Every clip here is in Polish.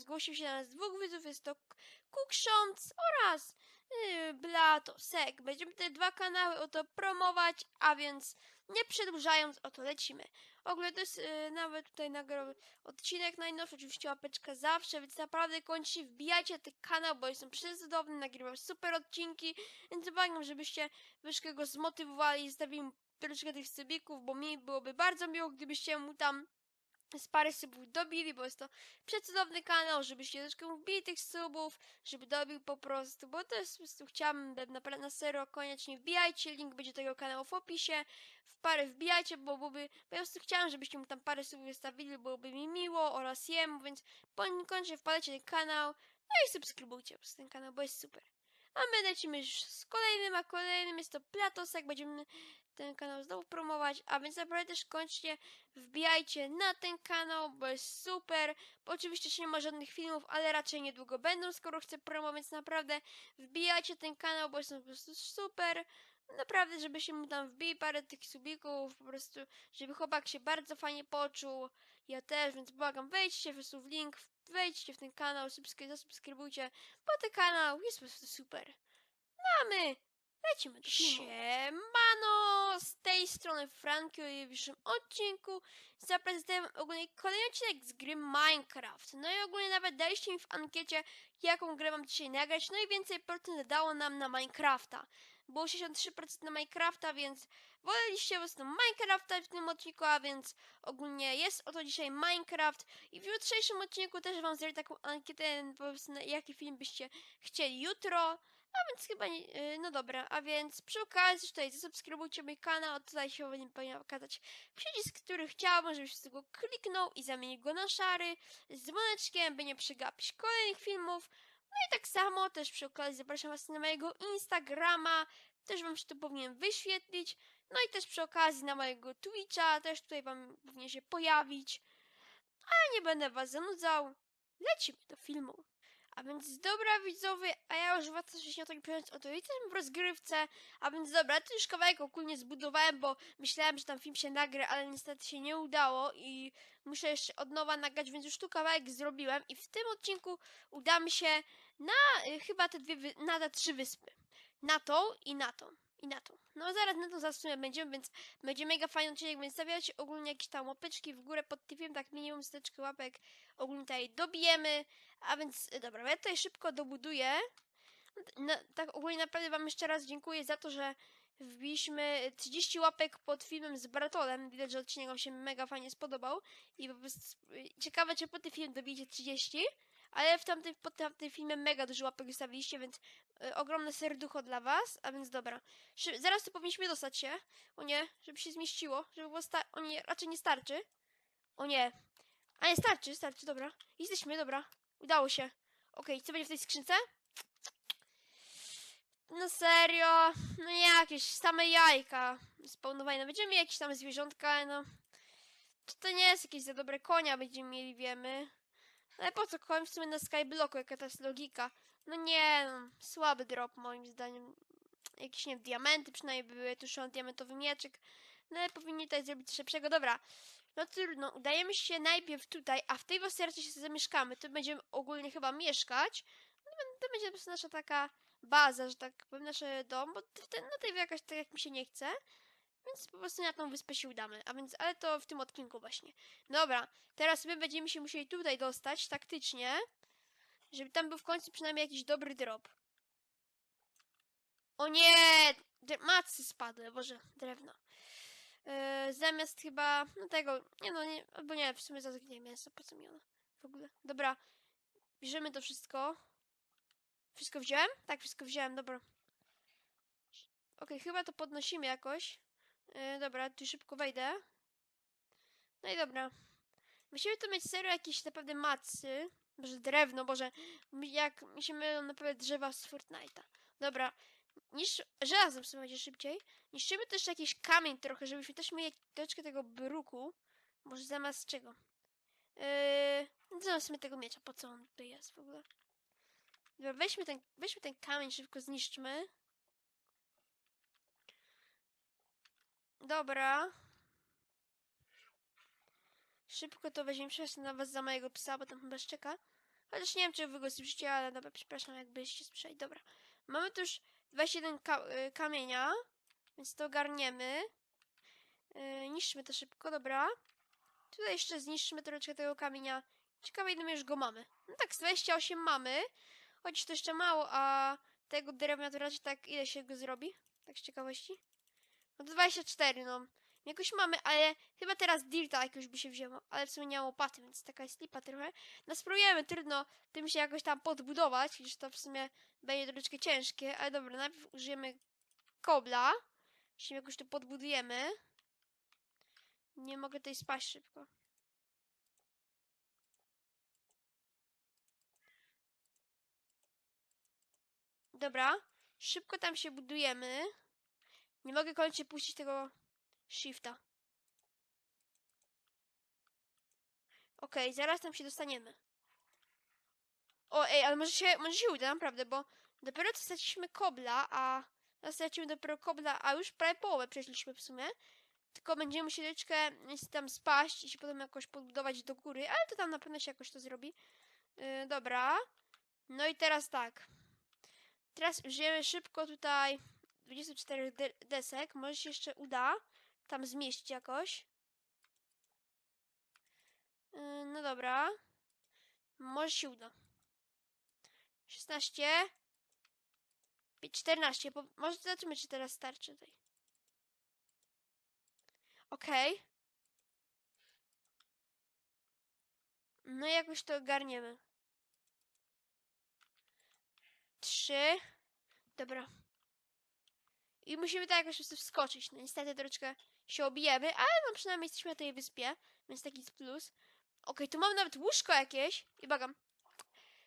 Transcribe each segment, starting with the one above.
zgłosił się na nas dwóch widzów. Jest to Kuksząc oraz yy, Blatosek. Będziemy te dwa kanały oto promować, a więc nie przedłużając, oto lecimy. Ogólnie to jest yy, nawet tutaj nagrał odcinek najnowszy, oczywiście łapeczka zawsze, więc naprawdę koniecznie wbijajcie ten kanał, bo jestem przecudowny, nagrywam super odcinki, więc uważam, żebyście troszkę go zmotywowali, zostawili troszkę tych sybików, bo mi byłoby bardzo miło, gdybyście mu tam z parę subów dobili, bo jest to przecudowny kanał, żebyście troszkę wbili tych subów, żeby dobił po prostu, bo to jest po prostu chciałabym naprawdę na serio koniecznie wbijajcie, link będzie tego kanału w opisie, w parę wbijajcie, bo byłoby, po prostu chciałam, żebyście mu tam parę subów wystawili, byłoby mi miło oraz jemu, więc koniecznie wpadajcie na ten kanał, no i subskrybujcie po prostu ten kanał, bo jest super. A my lecimy już z kolejnym, a kolejnym jest to Platosek, będziemy ten kanał znowu promować, a więc naprawdę też koniecznie wbijajcie na ten kanał, bo jest super. Bo oczywiście jeszcze nie ma żadnych filmów, ale raczej niedługo będą, skoro chcę promować, więc naprawdę wbijajcie ten kanał, bo jest po prostu super. Naprawdę, żeby się mu tam wbili parę tych subików, po prostu, żeby chłopak się bardzo fajnie poczuł. Ja też, więc błagam, wejdźcie po prostu link, wejdźcie w ten kanał, subskry- zasubskrybujcie, bo ten kanał jest po prostu super. No a my lecimy do filmu. Siemano, z tej strony Franki o dzisiejszym odcinku zaprezentuję wam ogólnie kolejny odcinek z gry Minecraft. No i ogólnie nawet daliście mi w ankiecie, jaką grę mam dzisiaj nagrać, no i więcej procent dało nam na Minecrafta. Było 63% na Minecrafta, więc woleliście po prostu Minecrafta w tym odcinku, a więc ogólnie jest oto dzisiaj Minecraft i w jutrzejszym odcinku też wam zrobię taką ankietę, po prostu na jaki film byście chcieli jutro. A więc chyba nie, yy, no dobra, a więc przy okazji tutaj zasubskrybujcie mój kanał, tutaj się nie powinien pokazać przycisk, który chciałbym, żebyś z tego kliknął i zamienił go na szary z dzwoneczkiem, by nie przegapić kolejnych filmów. No i tak samo też przy okazji zapraszam was na mojego Instagrama, też wam się tu powinien wyświetlić. No i też przy okazji na mojego Twitcha, też tutaj wam powinien się pojawić. A nie będę was zanudzał. Lecimy do filmu. A więc dobra widzowie, a ja już was wcześniej o tak mówiąc, oto jestem w rozgrywce, a więc dobra, to już kawałek ogólnie zbudowałem, bo myślałem, że tam film się nagra, ale niestety się nie udało i muszę jeszcze od nowa nagrać, więc już tu kawałek zrobiłem i w tym odcinku uda mi się na y, chyba te dwie, na te trzy wyspy. Na tą i na tą. I na tą. No zaraz na to zasunię będziemy, więc będzie mega fajny odcinek, więc stawiacie ogólnie jakieś tam łapeczki w górę pod filmem, tak minimum steczkę łapek ogólnie tutaj dobijemy. A więc y, dobra, ja tutaj szybko dobuduję. Na, tak ogólnie naprawdę wam jeszcze raz dziękuję za to, że wbiliśmy 30 łapek pod filmem z Bratolem. Widać, że odcinek wam się mega fajnie spodobał. I po prostu y, ciekawe, czy po tym filmie dobijecie 30. Ale w tamtym, pod tamtym filmie mega dużo łapek wystawiliście, więc ogromne serducho dla was. A więc dobra. Szy- zaraz tu powinniśmy dostać się. O nie, żeby się zmieściło. Żeby było sta- O nie, raczej nie starczy. O nie. A nie, starczy, starczy, dobra. Jesteśmy, dobra. Udało się. Okej, co będzie w tej skrzynce? No serio? No jakieś same jajka spawnowane. No będziemy jakieś tam zwierzątka, no. Czy to nie jest jakieś za dobre konia będziemy mieli, wiemy. Ale po co koń w sumie na skyblocku, jaka to jest logika? No nie, no, słaby drop moim zdaniem. Jakieś, nie diamenty przynajmniej były, tu już mam diamentowy mieczyk. No ale powinni tutaj zrobić lepszego. Dobra, no trudno, udajemy się najpierw tutaj, a w tej wioserce się zamieszkamy. Tu będziemy ogólnie chyba mieszkać. No, to będzie po prostu nasza taka baza, że tak powiem, nasz dom, bo ten, na tej jakaś tak jak mi się nie chce. Więc po prostu na tą wyspę się udamy. A więc, ale to w tym odcinku właśnie. Dobra, teraz my będziemy się musieli tutaj dostać taktycznie, żeby tam był w końcu przynajmniej jakiś dobry drop. O nie! Macy spadły, boże, drewno. Yy, zamiast chyba, no tego, nie no, nie, albo nie, w sumie zazdrowienie mięso, po co mi ono w ogóle. Dobra, bierzemy to wszystko. Wszystko wziąłem? Tak, wszystko wziąłem, dobra. Okej, chyba to podnosimy jakoś. Yy, dobra, tu szybko wejdę. No i dobra. Musimy tu mieć serio jakieś naprawdę macy. Boże, drewno, boże. Jak mi się mylą drzewa z Fortnite'a. Dobra. Niż żelazem w sumie będzie szybciej. Niszczymy też jakiś kamień trochę, żebyśmy też mieli troszkę tego bruku. Może zamiast czego? Yy, zamiast sobie tego miecza. Po co on tutaj jest w ogóle? Dobra, weźmy ten, weźmy ten kamień, szybko zniszczmy. Dobra. Szybko to weźmiemy, przepraszam na was za mojego psa, bo tam chyba szczeka. Chociaż nie wiem, czy wy go słyszycie, ale dobra, przepraszam, jakbyście słyszeli. Dobra. Mamy tu już 21 ka y, kamienia, więc to ogarniemy. Yy, niszczmy to szybko, dobra. Tutaj jeszcze zniszczymy troszeczkę tego kamienia. Ciekawe, ile my już go mamy. No tak, z 28 mamy. Choć to jeszcze mało, a tego drewna to raczej tak, ile się go zrobi? Tak z ciekawości. No to 24, no. Jakoś mamy, ale chyba teraz dirta jakoś by się wzięło. Ale w sumie nie mam łopaty, więc taka jest lipa trochę. No spróbujemy, trudno tym się jakoś tam podbudować, gdyż to w sumie będzie troszeczkę ciężkie. Ale dobra, najpierw użyjemy kobla. Się jakoś to podbudujemy. Nie mogę tutaj spaść szybko. Dobra, szybko tam się budujemy. Nie mogę koniecznie puścić tego shifta. Okej, zaraz tam się dostaniemy. O, ej, ale może się, może się uda, naprawdę, bo dopiero co straciliśmy kobla, a teraz stracimy dopiero kobla, a już prawie połowę przeszliśmy w sumie. Tylko będziemy musieli troszeczkę tam spaść i się potem jakoś podbudować do góry, ale to tam na pewno się jakoś to zrobi. Yy, dobra. No i teraz tak. Teraz użyjemy szybko tutaj 24 de desek. Może się jeszcze uda tam zmieścić jakoś. Yy, no dobra. Może się uda. 16. 14. Po, może zobaczymy, czy teraz starczy tutaj. Okej. No i jakoś to ogarniemy. Trzy. Dobra. I musimy tak jakoś wskoczyć. No niestety troszeczkę się obijemy, ale no przynajmniej jesteśmy na tej wyspie, więc taki jest plus. Okej, tu mam nawet łóżko jakieś i bagam.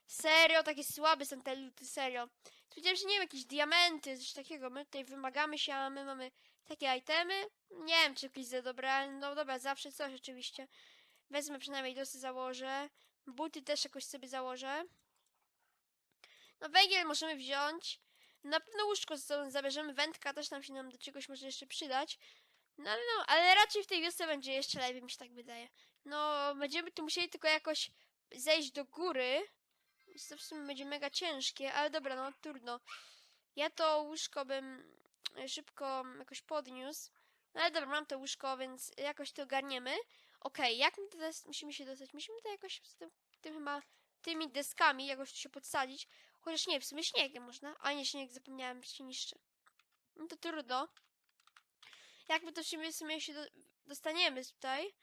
Serio, takie słabe są te luty, serio. Tu widziałem, że nie wiem, jakieś diamenty, coś takiego. My tutaj wymagamy się, a my mamy takie itemy. Nie wiem, czy jakieś za dobre, ale no dobra, zawsze coś oczywiście. Wezmę przynajmniej dosy założę. Buty też jakoś sobie założę. No węgiel możemy wziąć. Na pewno łóżko zabierzemy. Wędka też nam się nam do czegoś może jeszcze przydać. No ale no, ale raczej w tej wiosce będzie jeszcze lepiej, mi się tak wydaje. No, będziemy tu musieli tylko jakoś zejść do góry. Więc to w sumie będzie mega ciężkie, ale dobra, no trudno. Ja to łóżko bym e, szybko jakoś podniósł. No ale dobra, mam to łóżko, więc jakoś to ogarniemy. Okej, jak my teraz musimy się dostać? Musimy to jakoś z tym, tym chyba tymi deskami jakoś tu się podsadzić. Chociaż nie, w sumie śniegiem można. A nie, śnieg zapomniałem, się niszczy. No to trudno. Jak my to w sumie, w sumie się do, dostaniemy tutaj?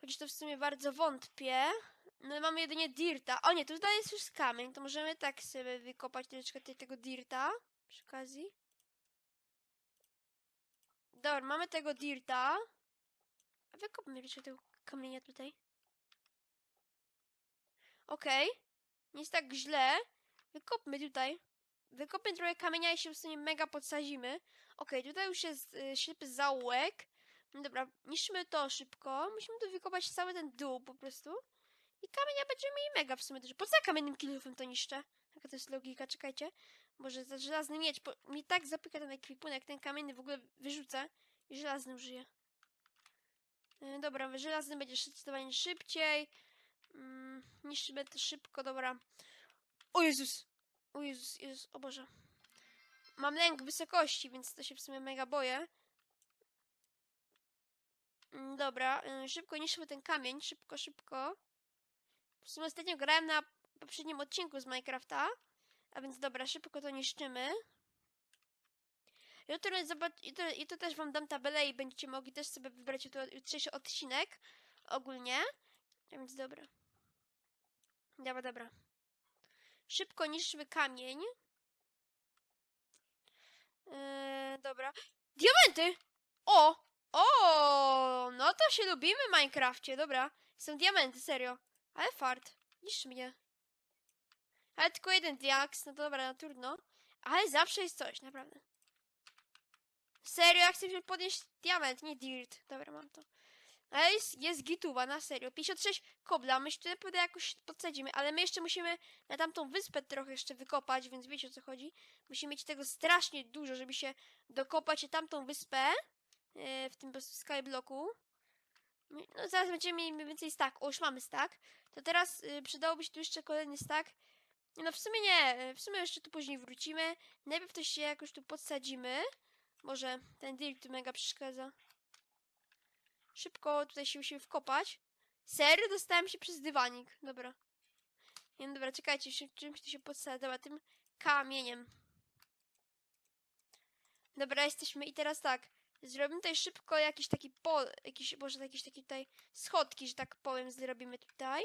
Chociaż to w sumie bardzo wątpię. No mamy jedynie dirta. O nie, tutaj jest już kamień, to możemy tak sobie wykopać troszeczkę tego dirta przy okazji. Dobra, mamy tego dirta. A wykopmy jeszcze tego kamienia tutaj. Okej. Nie jest tak źle. Wykopmy tutaj. Wykopmy trochę kamienia i się w sumie mega podsadzimy. Okej, tutaj już jest y, ślepy zaułek. No dobra, niszczymy to szybko. Musimy tu wykopać cały ten dół po prostu. I kamienia będziemy mieli mega w sumie dużo. Po co kamiennym kilofem to niszczę? Jaka to jest logika? Czekajcie. Może żelazny miecz. Bo mi tak zapyka ten ekwipunek, ten kamienny w ogóle wyrzucę i żelazny użyję. Yy, dobra, żelazny będzie zdecydowanie szybciej. Mm, niszczymy to szybko, dobra. O Jezus! O Jezus, Jezus, o Boże. Mam lęk wysokości, więc to się w sumie mega boję. Mm, Dobra, y, szybko niszczymy ten kamień, szybko, szybko. W sumie ostatnio grałem na poprzednim odcinku z Minecrafta, a więc dobra, szybko to niszczymy. Jutro, zobacz, jutro, jutro też wam dam tabelę i będziecie mogli też sobie wybrać jutro, jutrzejszy odcinek ogólnie. A więc dobra. Dobra, dobra. Szybko niszczymy kamień. Yy, dobra. Diamenty! O! O! No to się lubimy w Minecrafcie, dobra. Są diamenty, serio. Ale fart. Niszcz mnie. Ale tylko jeden diaks, no dobra, no trudno. Ale zawsze jest coś, naprawdę. Serio, ja chcę podnieść diament, nie dirt. Dobra, mam to. Ale jest, jest gituwa, na serio. 56 kobla, my się tutaj poda jakoś podsadzimy, ale my jeszcze musimy na tamtą wyspę trochę jeszcze wykopać, więc wiecie o co chodzi. Musimy mieć tego strasznie dużo, żeby się dokopać na tamtą wyspę. e, W tym skyblocku. No zaraz będziemy mieli mniej więcej stack. O, już mamy stack. To teraz y, przydałoby się tu jeszcze kolejny stack. No w sumie nie, y, w sumie jeszcze tu później wrócimy. Najpierw to się jakoś tu podsadzimy. Może ten deal tu mega przeszkadza. Szybko tutaj się musimy wkopać. Serio? Dostałem się przez dywanik. Dobra. Nie, no dobra, czekajcie, czymś tu się podsadza. Dobra, tym kamieniem. Dobra, jesteśmy i teraz tak. Zrobimy tutaj szybko jakiś taki pol, jakiś, może jakieś takie tutaj schodki, że tak powiem, zrobimy tutaj.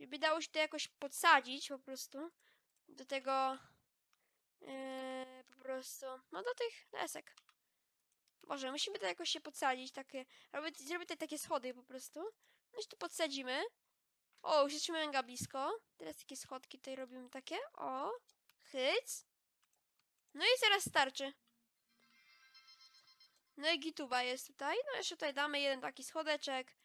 Żeby dało się to jakoś podsadzić po prostu. Do tego, yy, po prostu, no do tych desek. Może, musimy to jakoś się podsadzić, takie, robię, zrobię tutaj takie schody po prostu. No i tu podsadzimy. O, już jesteśmy mega blisko. Teraz takie schodki tutaj robimy takie, o, hyc. No i zaraz starczy. No i gituba jest tutaj. No jeszcze tutaj damy jeden taki schodeczek.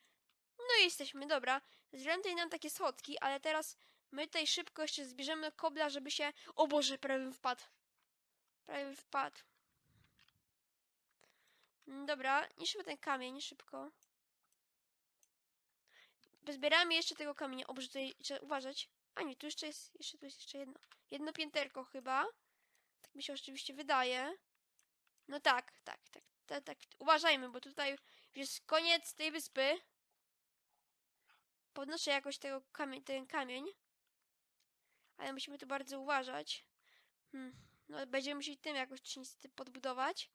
No i jesteśmy, dobra. Zrobimy tutaj nam takie schodki, ale teraz my tutaj szybko jeszcze zbierzemy kobla, żeby się... O Boże, prawie wpadł. Prawie wpadł. Mm, Dobra, niszczymy ten kamień szybko. Zbieramy jeszcze tego kamienia. O tutaj trzeba uważać. A nie, tu jeszcze jest, jeszcze tu jest jeszcze jedno. Jedno pięterko chyba. Tak mi się oczywiście wydaje. No tak, tak, tak, tak, tak. Uważajmy, bo tutaj jest koniec tej wyspy. Podnoszę jakoś tego kamie ten kamień. Ale musimy tu bardzo uważać. Hmm. No, będziemy musieli tym jakoś niestety podbudować.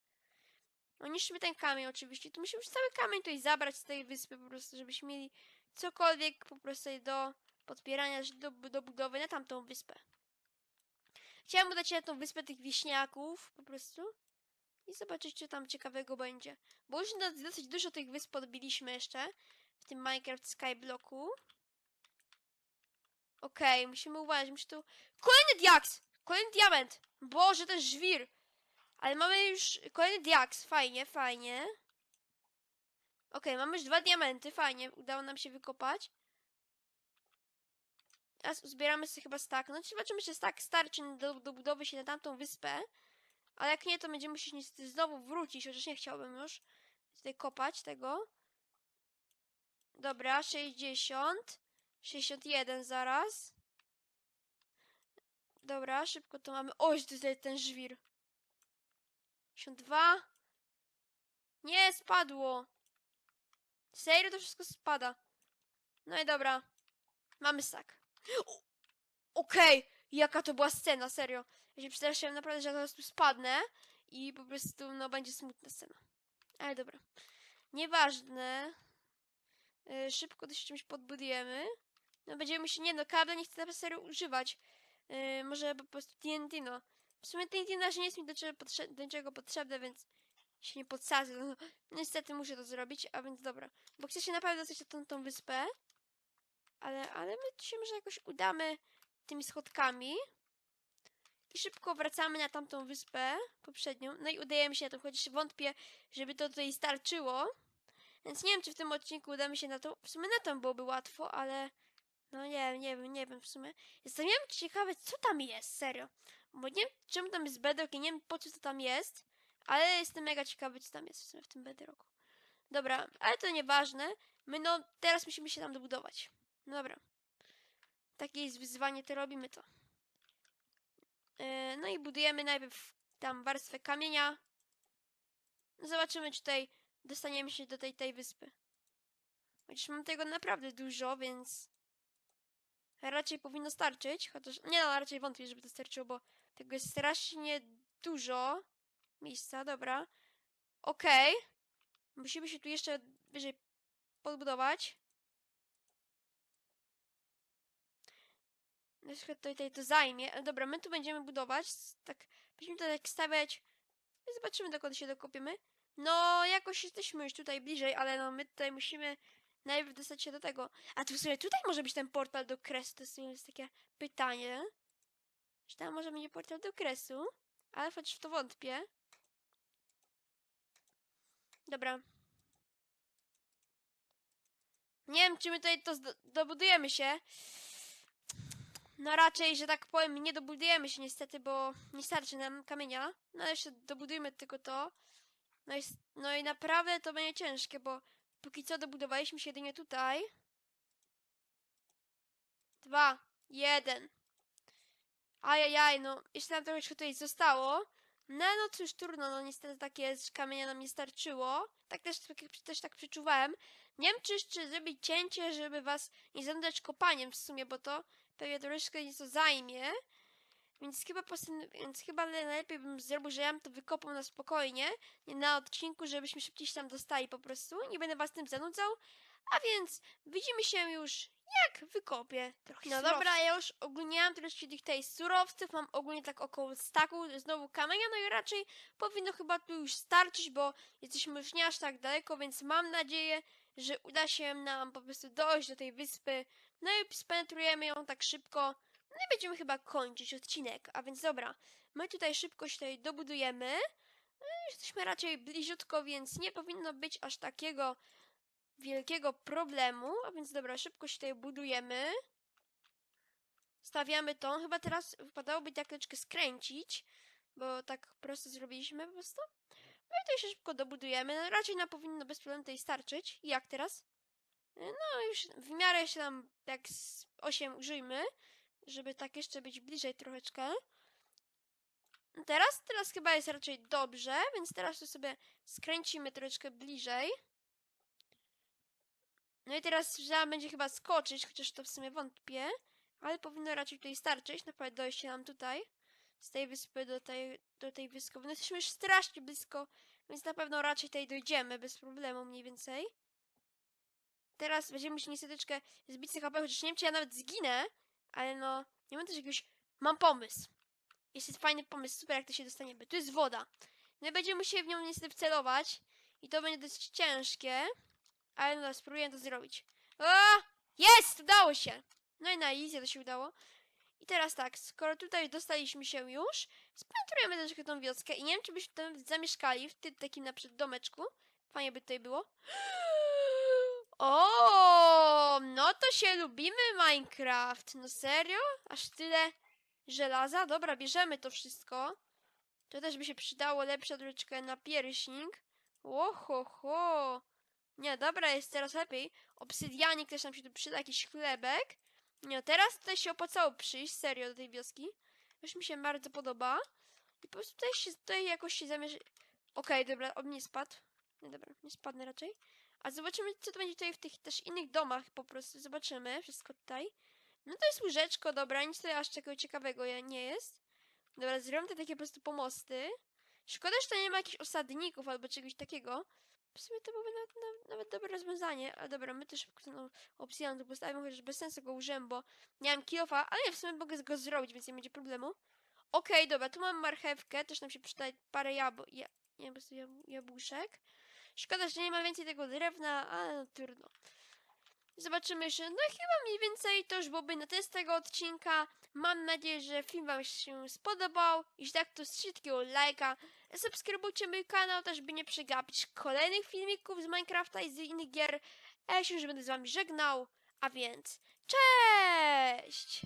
No niszczymy ten kamień oczywiście. Tu musimy cały kamień tutaj zabrać z tej wyspy po prostu, żebyśmy mieli cokolwiek po prostu do podpierania, do, do budowy na tamtą wyspę. Chciałem udać się na tą wyspę tych wieśniaków po prostu i zobaczyć, co tam ciekawego będzie. Bo już do- dosyć dużo tych wysp podbiliśmy jeszcze w tym Minecraft Skyblocku. Okej, musimy uważać, muszę tu... Kolejny diaks! Kolejny diament! Boże, jest żwir! Ale mamy już kolejny diaks, fajnie, fajnie. Okej, mamy już dwa diamenty, fajnie, udało nam się wykopać. Teraz uzbieramy sobie chyba stack. No zobaczymy, czy stack starczy do, do budowy się na tamtą wyspę. Ale jak nie, to będziemy musieli niestety znowu wrócić, chociaż nie chciałbym już tutaj kopać tego. Dobra, 60. 61 zaraz. Dobra, szybko to mamy. Oj, tutaj ten żwir. 62. Nie, spadło. Serio to wszystko spada. No i dobra. Mamy sak. Okej, jaka to była scena, serio. Ja się przestraszyłem naprawdę, że ja zaraz tu spadnę i po prostu, no, będzie smutna scena. Ale dobra. Nieważne. Yy, szybko to się czymś podbudujemy. No, będziemy się, nie no, kable nie chcę na serio używać. Yy, może po prostu TNT, no. W sumie TNT na nie jest mi do, potrze- do niczego potrzebne, więc się nie podsadzę. No, niestety muszę to zrobić, a więc dobra. Bo chcę się naprawdę dostać na tą, tą wyspę. Ale, ale my się może jakoś udamy tymi schodkami. I szybko wracamy na tamtą wyspę poprzednią. No i udajemy się na to, chociaż wątpię, żeby to tutaj starczyło. Więc nie wiem, czy w tym odcinku uda mi się na to. W sumie na to byłoby łatwo, ale. No nie nie wiem, nie wiem w sumie. Jestem nie wiem, ciekawy, co tam jest, serio. Bo nie wiem, czemu tam jest bedrock i nie wiem, po co to tam jest. Ale jestem mega ciekawy, co tam jest w sumie w tym bedrocku. Dobra, ale to nieważne. My no, teraz musimy się tam dobudować. No dobra. Takie jest wyzwanie, to robimy to. Yy, no i budujemy najpierw tam warstwę kamienia. No zobaczymy, czy tutaj dostaniemy się do tej, tej wyspy. Chociaż mam tego naprawdę dużo, więc raczej powinno starczyć. Chociaż nie no, raczej wątpię, żeby to starczyło, bo tego jest strasznie dużo miejsca. Dobra. Okej. Musimy się tu jeszcze wyżej podbudować. Trochę to tutaj to zajmie. Ale Dobra, my tu będziemy budować. Tak, będziemy to tak stawiać. Zobaczymy, dokąd się dokopiemy. No, jakoś jesteśmy już tutaj bliżej, ale no, my tutaj musimy najpierw dostać się do tego. A tu sobie tutaj może być ten portal do kresu. To jest, jest takie pytanie. Czy tam może będzie portal do kresu? Ale chociaż w to wątpię. Dobra. Nie wiem, czy my tutaj to dobudujemy się. No raczej, że tak powiem, nie dobudujemy się niestety, bo nie starczy nam kamienia. No jeszcze dobudujmy tylko to. No i, no i naprawdę to będzie ciężkie, bo Póki co dobudowaliśmy się jedynie tutaj. Dwa, jeden. Ajajaj, no, jeszcze nam trochę tutaj zostało. No, no cóż, trudno, no niestety takie kamienia nam nie starczyło. Tak też, też tak przeczuwałem. Nie wiem, czy jeszcze zrobić cięcie, żeby was nie zanudzać kopaniem w sumie, bo to pewnie troszeczkę nieco zajmie. Więc chyba, postanow- więc chyba najlepiej bym zrobił, że ja bym to wykopał na spokojnie, nie na odcinku, żebyśmy szybciej się tam dostali po prostu. Nie będę was tym zanudzał. A więc widzimy się już jak wykopię trochę No surowców. dobra, ja już ogólnie mam troszkę tych tutaj surowców, mam ogólnie tak około staku znowu kamienia, no i raczej powinno chyba tu już starczyć, bo jesteśmy już nie aż tak daleko, więc mam nadzieję, że uda się nam po prostu dojść do tej wyspy, no i spenetrujemy ją tak szybko, no i będziemy chyba kończyć odcinek, a więc dobra, my tutaj szybko się tutaj dobudujemy, no jesteśmy raczej bliziutko, więc nie powinno być aż takiego wielkiego problemu, a więc dobra, szybko się tutaj budujemy. Stawiamy to. Chyba teraz wypadałoby tak troszeczkę skręcić, bo tak prosto zrobiliśmy po prostu. No i tutaj się szybko dobudujemy. No, raczej nam powinno bez problemu tutaj starczyć. I jak teraz? No już w miarę jeszcze tam jak z 8 użyjmy, żeby tak jeszcze być bliżej troszeczkę. Teraz? Teraz chyba jest raczej dobrze, więc teraz to sobie skręcimy troszeczkę bliżej. No i teraz trzeba będzie chyba skoczyć, chociaż to w sumie wątpię. Ale powinno raczej tutaj starczyć. Naprawdę dojście nam tutaj. Z tej wyspy do tej, do tej wyspy. No jesteśmy już strasznie blisko, więc na pewno raczej tutaj dojdziemy bez problemu mniej więcej. Teraz będziemy się niestety zbić z HP, chociaż nie wiem, czy ja nawet zginę. Ale no, nie mam też jakiegoś... Mam pomysł. Jest fajny pomysł, super jak to się dostaniemy. Tu jest woda. No i będziemy musieli w nią niestety wcelować. I to będzie dość ciężkie. Ale no, spróbuję to zrobić. A! Jest! Udało się! No i na easy to się udało. I teraz tak, skoro tutaj dostaliśmy się już, spenetrujemy troszkę tą wioskę i nie wiem, czy byśmy tam zamieszkali w tym takim na przykład domeczku. Fajnie by tutaj było. O, no to się lubimy Minecraft. No serio? Aż tyle żelaza? Dobra, bierzemy to wszystko. To też by się przydało lepsza troszeczkę na pierśnik. Oho, ho. Nie, dobra, jest teraz lepiej. Obsydianik też nam się tu przyda, jakiś chlebek. Nie, teraz tutaj się opłacało przyjść, serio, do tej wioski. Już mi się bardzo podoba. I po prostu tutaj się, tutaj jakoś się zamierzy... Okej, dobra, on nie spadł. Nie, dobra, nie spadnę raczej. A zobaczymy, co to będzie tutaj w tych też innych domach po prostu. Zobaczymy wszystko tutaj. No to jest łyżeczko, dobra, nic tutaj aż czego ciekawego ja- nie jest. Dobra, zrobimy te takie po prostu pomosty. Szkoda, że to nie ma jakichś osadników albo czegoś takiego. W sumie to byłoby nawet, nawet, nawet dobre rozwiązanie. A dobra, my też szybko ten obsydian tu postawimy, chociaż bez sensu go użyłem, bo nie mam kilofa, ale w sumie mogę go zrobić, więc nie będzie problemu. Okej, dobra, tu mam marchewkę, też nam się przyda parę jabł... Ja, nie, po prostu jab, jabłuszek. Szkoda, że nie ma więcej tego drewna, ale no trudno. Zobaczymy jeszcze. No chyba mniej więcej to już byłoby na z tego odcinka. Mam nadzieję, że film Wam się spodobał. Jeśli tak, to strzelcie lajka. Subskrybujcie mój kanał, też by nie przegapić kolejnych filmików z Minecrafta i z innych gier. Ja się już będę z Wami żegnał. A więc, cześć!